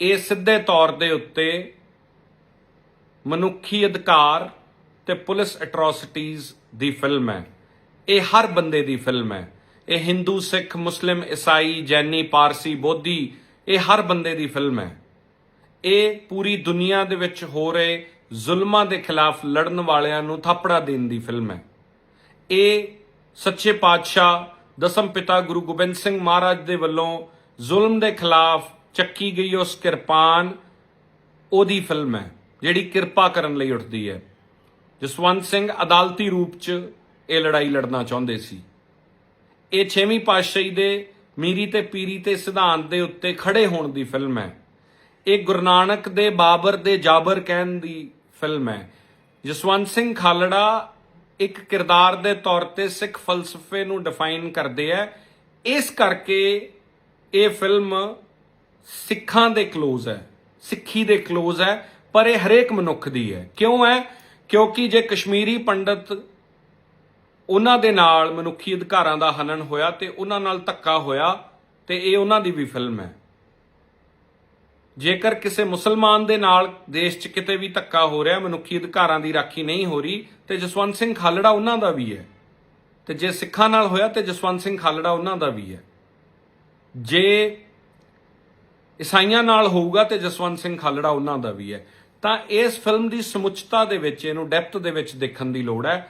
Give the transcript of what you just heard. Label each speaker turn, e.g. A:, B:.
A: ਇਹ ਸਿੱਧੇ ਤੌਰ ਦੇ ਉੱਤੇ ਮਨੁੱਖੀ ਅਧਿਕਾਰ ਤੇ ਪੁਲਿਸ ਐਟਰੋਸਿਟੀਜ਼ ਦੀ ਫਿਲਮ ਹੈ। ਇਹ ਹਰ ਬੰਦੇ ਦੀ ਫਿਲਮ ਹੈ। ਇਹ ਹਿੰਦੂ, ਸਿੱਖ, ਮੁਸਲਿਮ, ਈਸਾਈ, ਜੈਨੀ, ਪਾਰਸੀ, ਬੋਧੀ, ਇਹ ਹਰ ਬੰਦੇ ਦੀ ਫਿਲਮ ਹੈ। ਇਹ ਪੂਰੀ ਦੁਨੀਆ ਦੇ ਵਿੱਚ ਹੋ ਰਹੇ ਜ਼ੁਲਮਾਂ ਦੇ ਖਿਲਾਫ ਲੜਨ ਵਾਲਿਆਂ ਨੂੰ ਥਾਪੜਾ ਦੇਣ ਦੀ ਫਿਲਮ ਹੈ। ਇਹ ਸੱਚੇ ਪਾਤਸ਼ਾਹ ਦਸਮ ਪਿਤਾ ਗੁਰੂ ਗੋਬਿੰਦ ਸਿੰਘ ਮਹਾਰਾਜ ਦੇ ਵੱਲੋਂ ਜ਼ੁਲਮ ਦੇ ਖਿਲਾਫ ਚੱਕੀ ਗਈ ਉਸ ਕਿਰਪਾਨ, ਉਹਦੀ ਫਿਲਮ ਹੈ, ਜਿਹੜੀ ਕਿਰਪਾ ਕਰਨ ਲਈ ਉੱਠਦੀ ਹੈ। ਜਸਵੰਤ ਸਿੰਘ ਅਦਾਲਤੀ ਰੂਪ 'ਚ ਇਹ ਲੜਾਈ ਲੜਨਾ ਚਾਹੁੰਦੇ ਸੀ। ਇਹ ਛੇਵੀਂ ਪਾਤਸ਼ਾਹੀ ਦੇ ਮੀਰੀ ਤੇ ਪੀਰੀ ਤੇ ਸਿਧਾਂਤ ਦੇ ਉੱਤੇ ਖੜੇ ਹੋਣ ਦੀ ਫਿਲਮ ਹੈ। ਇਹ ਗੁਰੂ ਨਾਨਕ ਦੇ ਬਾਬਰ ਦੇ ਜਾਬਰ ਕਹਿਣ ਦੀ ਫਿਲਮ ਹੈ। ਜਸਵੰਤ ਸਿੰਘ ਖਾਲੜਾ ਇੱਕ ਕਿਰਦਾਰ ਦੇ ਤੌਰ ਤੇ ਸਿੱਖ ਫਲਸਫੇ ਨੂੰ ਡਿਫਾਈਨ ਕਰਦੇ ਆ। ਇਸ ਕਰਕੇ ਇਹ ਫਿਲਮ ਸਿੱਖਾਂ ਦੇ ক্লোਜ਼ ਹੈ, ਸਿੱਖੀ ਦੇ ক্লোਜ਼ ਹੈ, ਪਰ ਇਹ ਹਰੇਕ ਮਨੁੱਖ ਦੀ ਹੈ। ਕਿਉਂ ਹੈ? ਕਿਉਂਕਿ ਜੇ ਕਸ਼ਮੀਰੀ ਪੰਡਤ ਉਹਨਾਂ ਦੇ ਨਾਲ ਮਨੁੱਖੀ ਅਧਿਕਾਰਾਂ ਦਾ ਹਨਨ ਹੋਇਆ ਤੇ ਉਹਨਾਂ ਨਾਲ ਧੱਕਾ ਹੋਇਆ ਤੇ ਇਹ ਉਹਨਾਂ ਦੀ ਵੀ ਫਿਲਮ ਹੈ। ਜੇਕਰ ਕਿਸੇ ਮੁਸਲਮਾਨ ਦੇ ਨਾਲ ਦੇਸ਼ 'ਚ ਕਿਤੇ ਵੀ ਧੱਕਾ ਹੋ ਰਿਹਾ, ਮਨੁੱਖੀ ਅਧਿਕਾਰਾਂ ਦੀ ਰਾਖੀ ਨਹੀਂ ਹੋ ਰਹੀ, ਤੇ ਜਸਵੰਤ ਸਿੰਘ ਖਾਲੜਾ ਉਹਨਾਂ ਦਾ ਵੀ ਹੈ। ਤੇ ਜੇ ਸਿੱਖਾਂ ਨਾਲ ਹੋਇਆ ਤੇ ਜਸਵੰਤ ਸਿੰਘ ਖਾਲੜਾ ਉਹਨਾਂ ਦਾ ਵੀ ਹੈ। ਜੇ ਈਸਾਈਆਂ ਨਾਲ ਹੋਊਗਾ ਤੇ ਜਸਵੰਤ ਸਿੰਘ ਖਾਲੜਾ ਉਹਨਾਂ ਦਾ ਵੀ ਹੈ। ਤਾਂ ਇਸ ਫਿਲਮ ਦੀ ਸਮੁੱਚਤਾ ਦੇ ਵਿੱਚ, ਇਹਨੂੰ ਡੈਪਥ ਦੇ ਵਿੱਚ ਦੇਖਣ ਦੀ ਲੋੜ ਹੈ।